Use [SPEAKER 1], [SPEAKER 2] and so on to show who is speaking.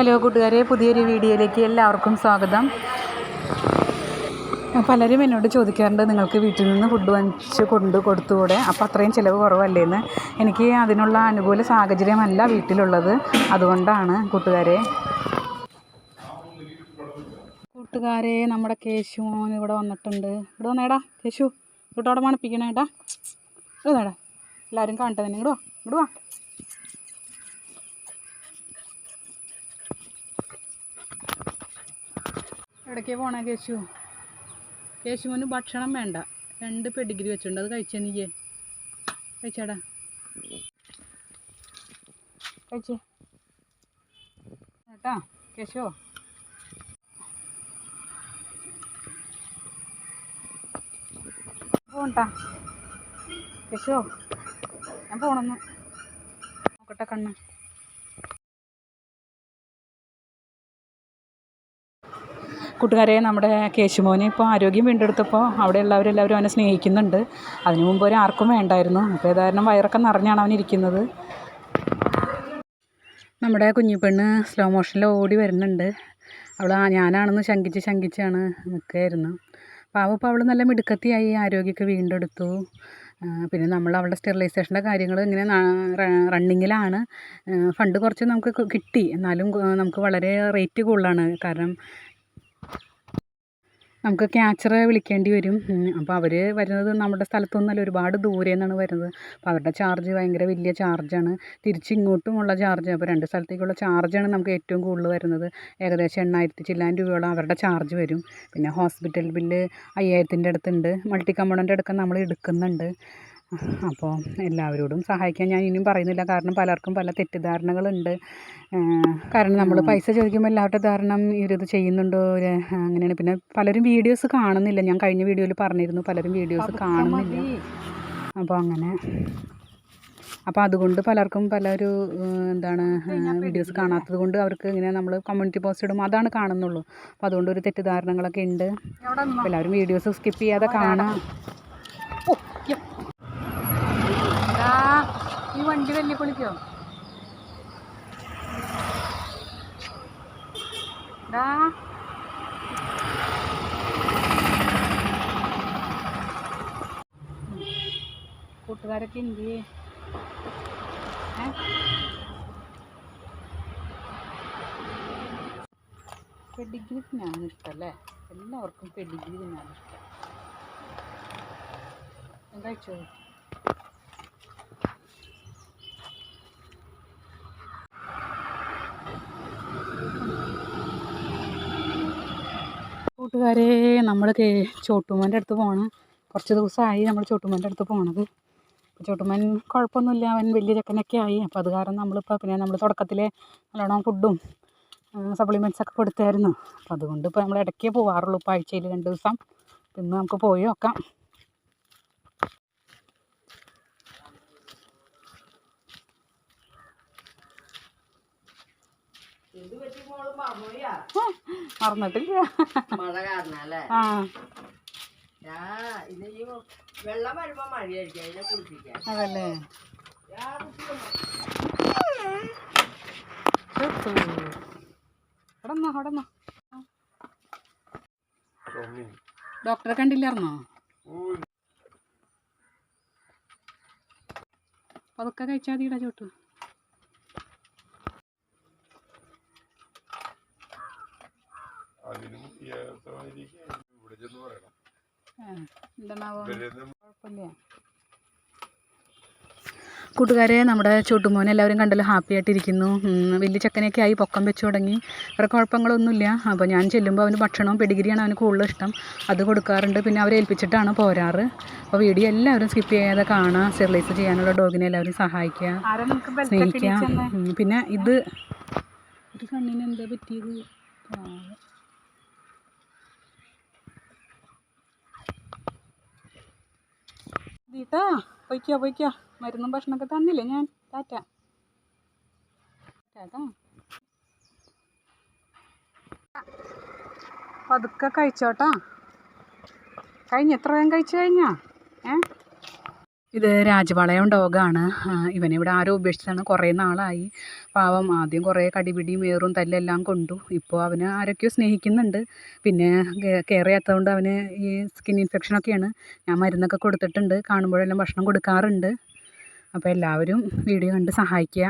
[SPEAKER 1] Hello കൂട്ടുകാരെ പുതിയൊരു വീഡിയോയിലേക്ക് എല്ലാവർക്കും സ്വാഗതം. പലരും എന്നോട് ചോദിക്കാറുണ്ട് നിങ്ങൾക്ക് വീട്ടിൽ നിന്ന് ഫുഡ് വാങ്ങിച്ച് കൊണ്ട് കൊടുത്തുകൂടെ? അപ്പോൾ അത്രയും ചിലവ് കുറവല്ലേന്ന്? എനിക്ക് അതിനുള്ള അനുകൂല സാഹചര്യമല്ല വീട്ടിലുള്ളത്. അതുകൊണ്ടാണ് കൂട്ടുകാരെ. കൂട്ടുകാരെ നമ്മുടെ കേശു മോൻ ഇവിടെ വന്നിട്ടുണ്ട്. ഇവിടെ വന്നേടാ കേശു. ഇവിടെ അവിടെ മണപ്പിക്കണേടാ ഇവിടെ നേടാ എല്ലാവരും കാണട്ടെ തന്നെ ഇങ്ങോട്ട് വാ ഇങ്ങോട്ട് വാ. എവിടേക്കാ പോണേ കേശു. കേശുവിന് ഭക്ഷണം വേണ്ട. രണ്ട് പെഡിഗ്രി വെച്ചിട്ടുണ്ട്. അത് കഴിച്ചേ നീയേ കഴിച്ചാടാ. കഴിച്ചേ. കേട്ടാ കേശു പോണ്ടാ. കേശു ഞാൻ പോണെന്ന്. നോക്കട്ടെ കണ്ണ്. കൂട്ടുകാരെ നമ്മുടെ കേശുമോനെ ഇപ്പോൾ ആരോഗ്യം വീണ്ടെടുത്തപ്പോൾ അവിടെ അവിടെയുള്ളവരെല്ലാവരും അവനെ സ്നേഹിക്കുന്നുണ്ട്. അതിനു മുമ്പ് ഒരു ആർക്കും വേണ്ടായിരുന്നു. അപ്പോൾ ഏതായാലും വയറൊക്കെ നിറഞ്ഞാണ് അവൻ ഇരിക്കുന്നത്. നമ്മുടെ കുഞ്ഞിപ്പെണ്ണ് സ്ലോ മോഷനിൽ ഓടി വരുന്നുണ്ട്. അവൾ ഞാനാണെന്ന് ശങ്കിച്ച് ശങ്കിച്ചാണ് നിൽക്കുകയായിരുന്നു. പാവം ഇപ്പോൾ അവൾ നല്ല മിടുക്കത്തിയായി ആരോഗ്യമൊക്കെ വീണ്ടെടുത്തു. പിന്നെ നമ്മൾ അവളുടെ സ്റ്റെറിലൈസേഷന്റെ കാര്യങ്ങൾ ഇങ്ങനെ റണ്ണിങ്ങിലാണ്. ഫണ്ട് കുറച്ച് നമുക്ക് കിട്ടി. എന്നാലും നമുക്ക് വളരെ റേറ്റ് കൂടുതലാണ്. കാരണം നമുക്ക് ക്യാച്ചറെ വിളിക്കേണ്ടി വരും. അപ്പോൾ അവർ വരുന്നത് നമ്മുടെ സ്ഥലത്തൊന്നുമല്ല ഒരുപാട് ദൂരെ നിന്നാണ് വരുന്നത്. അപ്പോൾ അവരുടെ ചാർജ് ഭയങ്കര വലിയ ചാർജാണ്. തിരിച്ച് ഇങ്ങോട്ടുമുള്ള ചാർജ് അപ്പോൾ രണ്ട് സ്ഥലത്തേക്കുള്ള ചാർജാണ് നമുക്ക് ഏറ്റവും കൂടുതൽ വരുന്നത്. ഏകദേശം എണ്ണായിരത്തി ചില്ലായിരം രൂപയോളം അവരുടെ ചാർജ് വരും. പിന്നെ ഹോസ്പിറ്റൽ ബില്ല് അയ്യായിരത്തിന്റെ അടുത്തുണ്ട്. മൾട്ടി കമ്പോണന്റ് അടക്കം നമ്മൾ എടുക്കുന്നുണ്ട്. അപ്പോൾ എല്ലാവരോടും സഹായിക്കാൻ ഞാൻ ഇനിയും പറയുന്നില്ല. കാരണം പലർക്കും പല തെറ്റിദ്ധാരണകളുണ്ട്. കാരണം നമ്മൾ പൈസ ചോദിക്കുമ്പോൾ എല്ലാവരുടെ ധാരണം ഇവരിത് ചെയ്യുന്നുണ്ടോ അങ്ങനെയാണ്. പിന്നെ പലരും വീഡിയോസ് കാണുന്നില്ല. ഞാൻ കഴിഞ്ഞ വീഡിയോയിൽ പറഞ്ഞിരുന്നു പലരും വീഡിയോസ് കാണുന്നില്ല. അപ്പോൾ അങ്ങനെ. അപ്പോൾ അതുകൊണ്ട് പലർക്കും പല ഒരു എന്താണ് വീഡിയോസ് കാണാത്തത് കൊണ്ട് അവർക്ക് ഇങ്ങനെ നമ്മൾ കമ്മ്യൂണിറ്റി പോസ്റ്റ് ഇടും. അതാണ് കാണുന്നുള്ളൂ. അപ്പോൾ അതുകൊണ്ട് ഒരു തെറ്റിദ്ധാരണകളൊക്കെ ഉണ്ട്. എല്ലാവരും വീഡിയോസ് സ്കിപ്പ് ചെയ്യാതെ കാണാം വണ്ടി വലിയ പൊളിക്കോ ഡാ. കൂട്ടുകാരൊക്കെ എന്ത്? പെഡിഗ്രി തിന്നാണ് ഇഷ്ടമല്ലേ എല്ലാവർക്കും പെഡിഗ്രി തിന്നാണ് ഇഷ്ടം. എന്താ കഴിച്ചോ കൂട്ടുകാരെ നമ്മൾ ചോട്ടുമോന്റെ അടുത്ത് പോകണം കുറച്ച് ദിവസമായി നമ്മൾ ചോട്ടുമോന്റെ അടുത്ത് പോകണത് ചോട്ടുമോൻ കുഴപ്പമൊന്നുമില്ല അവൻ വലിയ ചെക്കനൊക്കെ ആയി. അപ്പോൾ അത് കാരണം നമ്മളിപ്പോൾ പിന്നെ നമ്മൾ തുടക്കത്തിൽ നല്ലോണം ഫുഡും സപ്ലിമെന്റ്സൊക്കെ കൊടുത്തായിരുന്നു. അപ്പോൾ അതുകൊണ്ട് ഇപ്പോൾ നമ്മൾ ഇടയ്ക്കേ പോവാറുള്ളൂ. ഇപ്പോൾ ആഴ്ചയിൽ രണ്ട് ദിവസം. ഇന്ന് നമുക്ക് പോയി നോക്കാം. മറന്നിട്ടില്ല.
[SPEAKER 2] മഴ കാരണം അല്ലേ?
[SPEAKER 1] ആ.
[SPEAKER 2] വെള്ളം വരുമ്പോ മഴയായിരിക്കും അതിനെ കുളിപ്പിക്കാൻ.
[SPEAKER 1] അതല്ലേ. ഡോക്ടറെ കണ്ടില്ലായിരുന്നോ? അതൊക്കെ കഴിച്ചാൽ തീടാ ചോട്ടു. എന്താണാവോ കുഴപ്പമില്ല. കൂട്ടുകാരെ നമ്മുടെ ചൂട്ടുമോൻ എല്ലാവരും കണ്ടല്ലോ ഹാപ്പി ആയിട്ടിരിക്കുന്നു. വലിയ ചക്കനെയൊക്കെ ആയി പൊക്കം വെച്ച് തുടങ്ങി. വേറെ കുഴപ്പങ്ങളൊന്നുമില്ല. അപ്പോൾ ഞാൻ ചെല്ലുമ്പോൾ അവന് ഭക്ഷണവും പെടിഗിരിയാണ് അവന് കൂടുതൽ ഇഷ്ടം. അത് കൊടുക്കാറുണ്ട്. പിന്നെ അവരെ ഏൽപ്പിച്ചിട്ടാണ് പോരാറ്. അപ്പോൾ വീഡിയോ എല്ലാവരും സ്കിപ്പ് ചെയ്യാതെ കാണുക സ്റ്റെറിലൈസ് ചെയ്യാനുള്ള ഡോഗിനെ എല്ലാവരും സഹായിക്കുക സ്നേഹിക്കുക പിന്നെ ഇത് ഒരു കണ്ണിന് എന്താ പറ്റിയത്? പാവം. ദീട്ടാ പൊയ്ക്കോ പൊയ്ക്കോ. മരുന്നും ഭക്ഷണമൊക്കെ തന്നില്ലേ ഞാൻ? ടാറ്റ. ടാറ്റാ പതുക്കെ കഴിച്ചോട്ടാ. കഴിഞ്ഞ എത്ര വേഗം കഴിച്ചു കഴിഞ്ഞാ? ഏ? ഇത് രാജപാളയം ഡോഗാണ്. ഇവനെ ഇവിടെ ആരോ ഉപേക്ഷിച്ചതാണ്. കുറേ നാളായി. പാവം ആദ്യം കുറേ കടിപിടിയും ഏറും തല്ലെല്ലാം കൊണ്ടു. ഇപ്പോൾ അവന് ആരൊക്കെയോ സ്നേഹിക്കുന്നുണ്ട്. പിന്നെ കെയർ ചെയ്യാത്തതുകൊണ്ട് അവന് ഈ സ്കിൻ ഇൻഫെക്ഷനൊക്കെയാണ്. ഞാൻ മരുന്നൊക്കെ കൊടുത്തിട്ടുണ്ട്. കാണുമ്പോഴെല്ലാം ഭക്ഷണം കൊടുക്കാറുണ്ട്. അപ്പോൾ എല്ലാവരും വീഡിയോ കണ്ട് സഹായിക്കുക.